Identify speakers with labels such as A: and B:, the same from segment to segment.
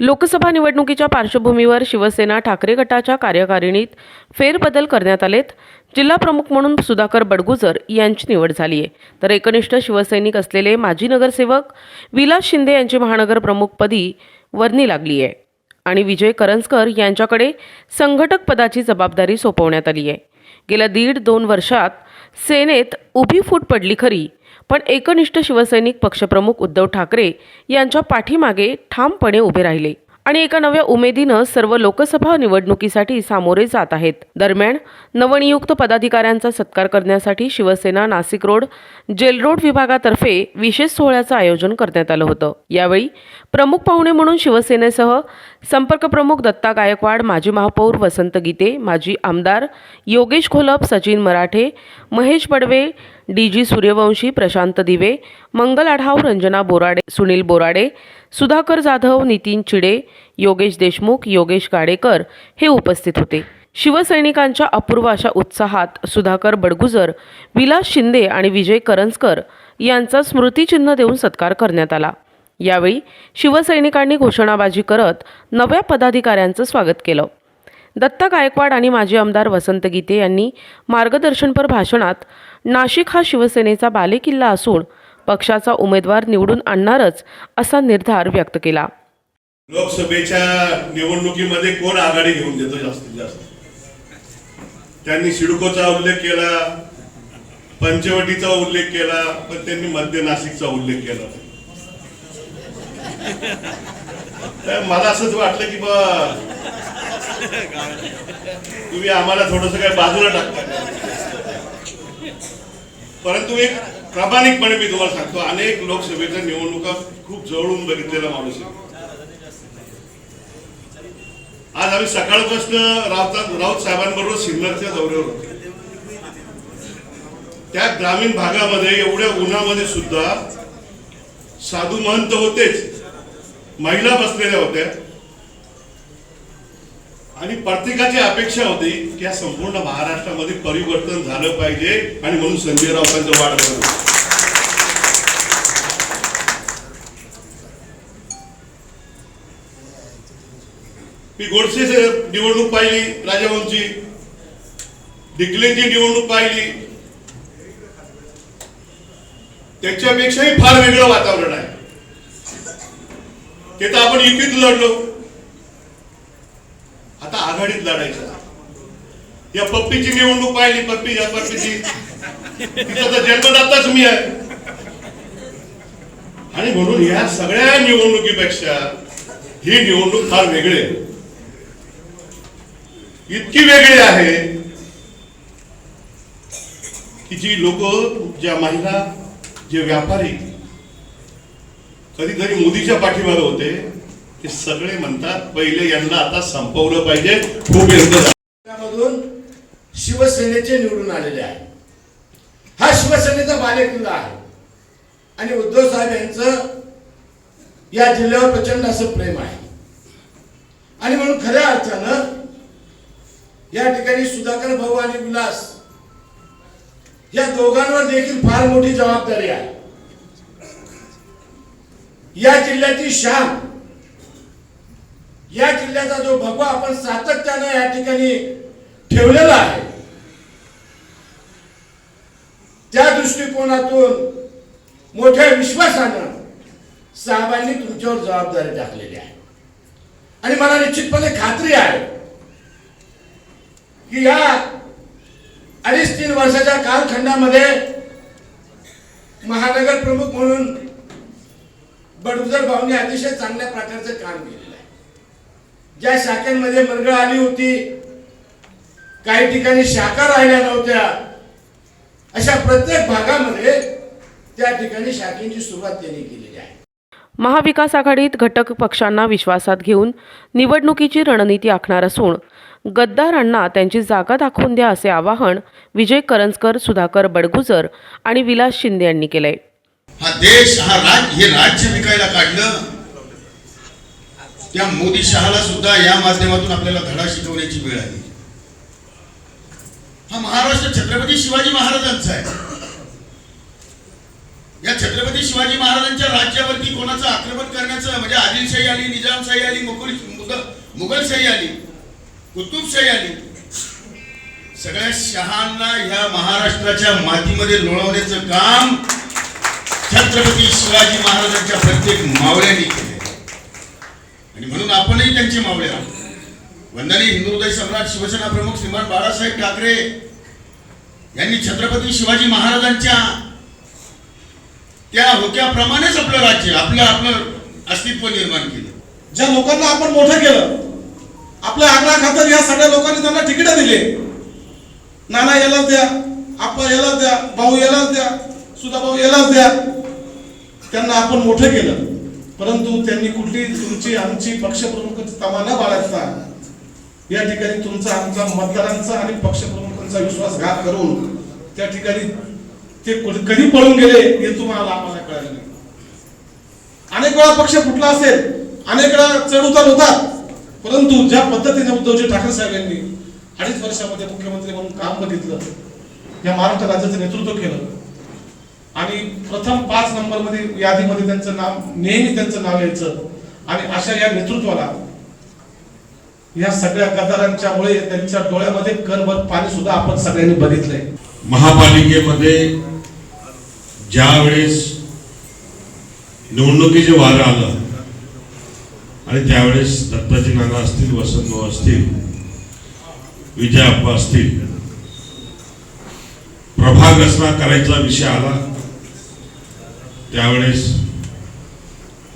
A: लोकसभा निवडणुकीच्या पार्श्वभूमीवर शिवसेना ठाकरे गटाच्या कार्यकारिणीत फेरबदल करण्यात आलेत. जिल्हा प्रमुख म्हणून सुधाकर बडगुजर यांची निवड झाली आहे. तर एकनिष्ठ शिवसैनिक असलेले माजी नगरसेवक विलास शिंदे यांची महानगर प्रमुखपदी वर्णी लागली आहे. आणि विजय करंजकर यांच्याकडे संघटक पदाची जबाबदारी सोपवण्यात आली आहे. गेल्या दीड दोन वर्षात सेनेत उभी फूट पडली खरी पण एकनिष्ठ शिवसैनिक पक्षप्रमुख उद्धव ठाकरे यांच्या पाठीमागे ठामपणे उभे राहिले आणि एका नव्या उमेदीनं सर्व लोकसभा निवडणुकीसाठी सामोरे जात आहेत. दरम्यान नवनियुक्त पदाधिकाऱ्यांचा सत्कार करण्यासाठी Shiv Sena Nashik road jail road विभागातर्फे विशेष सोहळ्याचं आयोजन करण्यात आलं होतं. यावेळी प्रमुख पाहुणे म्हणून शिवसेनेसह संपर्कप्रमुख दत्ता गायकवाड माजी महापौर वसंत गीते माजी आमदार योगेश घोलप सचिन मराठे महेश पडवे डी जी सूर्यवंशी प्रशांत दिवे मंगल आढाव रंजना बोराडे सुनील बोराडे सुधाकर जाधव नितीन चिडे योगेश देशमुख योगेश गाडेकर हे उपस्थित होते. शिवसैनिकांच्या अपूर्व अशा उत्साहात सुधाकर बडगुजर विलास शिंदे आणि विजय करंजकर यांचा स्मृतिचिन्ह देऊन सत्कार करण्यात आला. यावेळी शिवसैनिकांनी घोषणाबाजी करत नव्या पदाधिकाऱ्यांचं स्वागत केलं. दत्ता गायकवाड आणि माजी आमदार वसंत गीते यांनी मार्गदर्शनपर भाषणात नाशिक हा शिवसेनेचा बालेकिल्ला असून पक्षाचा उमेदवार निवडून आणणारच असा निर्धार व्यक्त केला.
B: लोकसभेच्या निवडणुकीमध्ये कोण आघाडी घेऊन देतो जास्तीत जास्त? त्यांनी सिडकोचा उल्लेख केला पंचवटीचा उल्लेख केला पण त्यांनी मध्य नाशिकचा उल्लेख केला. तर मला असंच वाटलं की बा तुम्ही आम्हाला थोडस काय बाजूला टाकता परंतु एक प्रामाणिकपणे मी तुम्हाला सांगतो अनेक लोकसभेच्या निवडणुका खूप जवळून बघितलेला माणूस आहे. आज आम्ही सकाळपासून राऊत राऊत साहेबांबरोबर सिन्नरच्या दौऱ्यावर होतो. त्या ग्रामीण भागामध्ये एवढ्या उन्हामध्ये सुद्धा साधू महंत होतेच. महिला बसलेल्या होत्या. आणि प्रत्येकाची अपेक्षा होती की या संपूर्ण महाराष्ट्रामध्ये परिवर्तन झालं पाहिजे आणि म्हणून संजय राऊतांचं वाढ झालं. मी गोडसे निवडणूक पाहिली राजाभाऊंची. डिकलेंची निवडणूक पाहिली. त्याच्यापेक्षाही फार वेगळं वातावरण आहे. ते तर आपण युतीत लढलो. आता आघाडीत लढायचं. या पप्पीची निवडणूक पाहिली पप्पी या पप्पीची. तिचा तर जन्मदाताच मी आहे. आणि म्हणून या सगळ्या निवडणुकीपेक्षा ही निवडणूक फार वेगळी आहे. इतकी वेगळी आहे की जी लोक ज्या महिला जे व्यापारी कधीतरी मोदीच्या पाठीमागे होते. ते सगळे म्हणतात पहिले यांना आता संपवलं पाहिजे. खूप
C: शिवसेनेचे निवडून आलेले आहे हा शिवसेनेचा बालेकिल्ला आहे. आणि उद्धव साहेब यांचं या जिल्ह्यावर प्रचंड असं प्रेम आहे. आणि म्हणून खऱ्या अर्थानं या ठिकाणी सुधाकर भाऊ आणि विलास या दोघांवर देखील फार मोठी जबाबदारी आहे. या जिल्ह्याची शान. या जिल्ह्याचा जो भगवा आपण सातत्यानं या ठिकाणी ठेवलेला आहे त्या दृष्टिकोनातून मोठ्या विश्वासानं साहेबांनी तुमच्यावर जबाबदारी टाकलेली आहे. आणि मला निश्चितपणे खात्री आहे की या अडीच तीन वर्षाच्या कालखंडामध्ये महानगर प्रमुख म्हणून बडगुजर भाऊने अतिशय चांगल्या प्रकारचं काम केलेलं आहे. ज्या शाखांमध्ये मरगळ आली होती काही ठिकाणी शाखा राहिल्या नव्हत्या अशा प्रत्येक भागामध्ये त्या ठिकाणी शाखेची सुरुवात त्यांनी केलेली आहे.
A: महाविकास आघाडीत घटक पक्षांना विश्वासात घेऊन निवडणुकीची रणनीती आखणार असून गद्दारांना त्यांची जागा दाखवून द्या असे आवाहन विजय करंजकर सुधाकर बडगुजर आणि विलास शिंदे यांनी केलंय.
D: हा देश हा राज हे राज्य विकायला काढलं. त्या मोदी शहाला सुद्धा या माध्यमातून आपल्याला धडा शिकवण्याची वेळ आली. हा महाराष्ट्र छत्रपती शिवाजी महाराजांचा आहे. या छत्रपती शिवाजी महाराजांच्या राज्यावरती कोणाचं आक्रमण करण्याचं म्हणजे आदिलशाही आली निजामशाही आली मुघल मुघल मुघलशाही आली कुतुबशाही आली सगळ्या शहांना ह्या महाराष्ट्राच्या मातीमध्ये लोळवण्याचं काम छत्रपती शिवाजी महाराजांच्या प्रत्येक मावळ्यांनी केले. आणि म्हणून आपणही त्यांचे मावळे आहोत. वंदनी हिंदुदय सम्राट शिवसेना प्रमुख श्रीमान बाळासाहेब ठाकरे यांनी छत्रपती शिवाजी महाराजांच्या त्या होक्याप्रमाणेच आपलं राज्य आपलं आपलं अस्तित्व निर्माण केलं.
E: ज्या लोकांना आपण मोठं केलं आपल्या आग्रा खातर या सगळ्या लोकांनी त्यांना तिकीट दिले. नाना यालाच द्या आप्पा यालाच द्या भाऊ यालाच द्या सुधा भाऊ यालाच द्या. त्यांना आपण मोठं केलं. परंतु त्यांनी कुठली तुमची आमची पक्षप्रमुख तमा न बाळगता. या ठिकाणी तुमचा आमचा मतदारांचा आणि पक्षप्रमुखांचा विश्वासघात करून त्या ठिकाणी ते कधी पळून गेले हे तुम्हाला आम्हाला कळलं नाही. अनेक वेळा पक्ष फुटला असेल अनेक वेळा चढ उतार होतात. परंतु ज्या पद्धतीने उद्धवजी ठाकरे साहेब यांनी अडीच वर्षामध्ये मुख्यमंत्री म्हणून काम बघितलं या महाराष्ट्र राज्याचं नेतृत्व केलं आणि प्रथम पाच नंबरमध्ये यादीमध्ये त्यांचं नाव नेहमी त्यांचं नाव यायचं. आणि अशा या नेतृत्वाला या सगळ्या गदारांच्यामुळे त्यांच्या डोळ्यामध्ये करभर पाणी सुद्धा आपण सगळ्यांनी बघितलंय.
F: महापालिकेमध्ये ज्या वेळेस निवडणुकीचे वारं आलं आणि त्यावेळेस दत्ताजी नाना असतील वसंत भाऊ असतील विजय अप्पा असतील प्रभाग रचना करायचा विषय आला. त्यावेळेस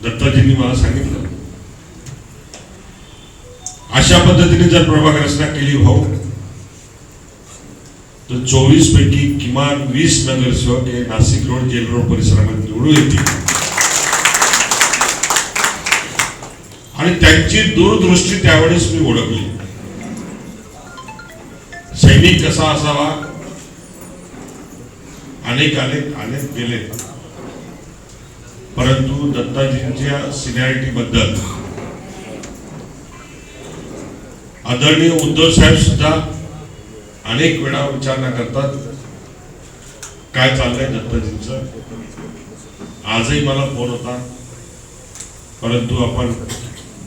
F: दत्ताजींनी मला सांगितलं अशा पद्धतीने जर प्रभाग रचना केली भाऊ तर चोवीस पैकी किमान वीस नगरसेवक हे नाशिक रोड जेल रोड परिसरामध्ये निवडून येतील. आणि त्यांची दूरदृष्टी त्यावेळेस मी ओळखली. सैनिक कसा असावा? अनेक अनेक अनेक गेले. परंतु दत्ताजींच्या सिनियरिटी बद्दल आदरणीय उद्धव साहेब सुद्धा अनेक वेळा विचारणा करतात काय चाललंय दत्ताजींचं? आजही मला फोन होता. परंतु आपण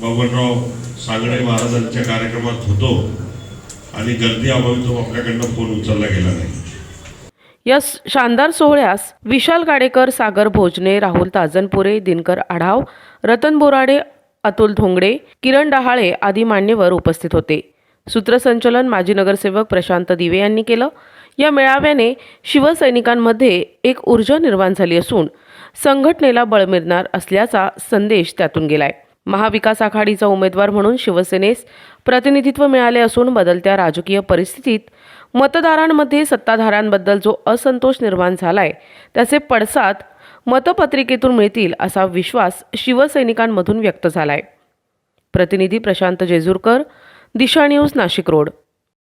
F: बबनराव सागडे महाराजांच्या कार्यक्रमात होतो आणि गर्दी अभावी तो आपल्याकडनं फोन उचलला गेला नाही.
A: या शानदार सोहळ्यास विशाल गाडेकर सागर भोजने राहुल ताजनपुरे दिनकर आढाव रतन बोराडे अतुल धोंगडे किरण डहाळे आदी मान्यवर उपस्थित होते. सूत्रसंचलन माजी नगरसेवक प्रशांत दिवे यांनी केलं. या मेळाव्याने शिवसैनिकांमध्ये एक ऊर्जा निर्माण झाली असून संघटनेला बळ मिळणार असल्याचा संदेश त्यातून गेलाय. महाविकास आघाडीचा उमेदवार म्हणून शिवसेनेस प्रतिनिधित्व मिळाले असून बदलत्या राजकीय परिस्थितीत मतदारांमध्ये सत्ताधाऱ्यांबद्दल जो असंतोष निर्माण झालाय त्याचे पडसाद मतपत्रिकेतून मिळतील असा विश्वास शिवसैनिकांमधून व्यक्त झालाय. प्रतिनिधी प्रशांत जेजूरकर दिशा न्यूज नाशिक रोड.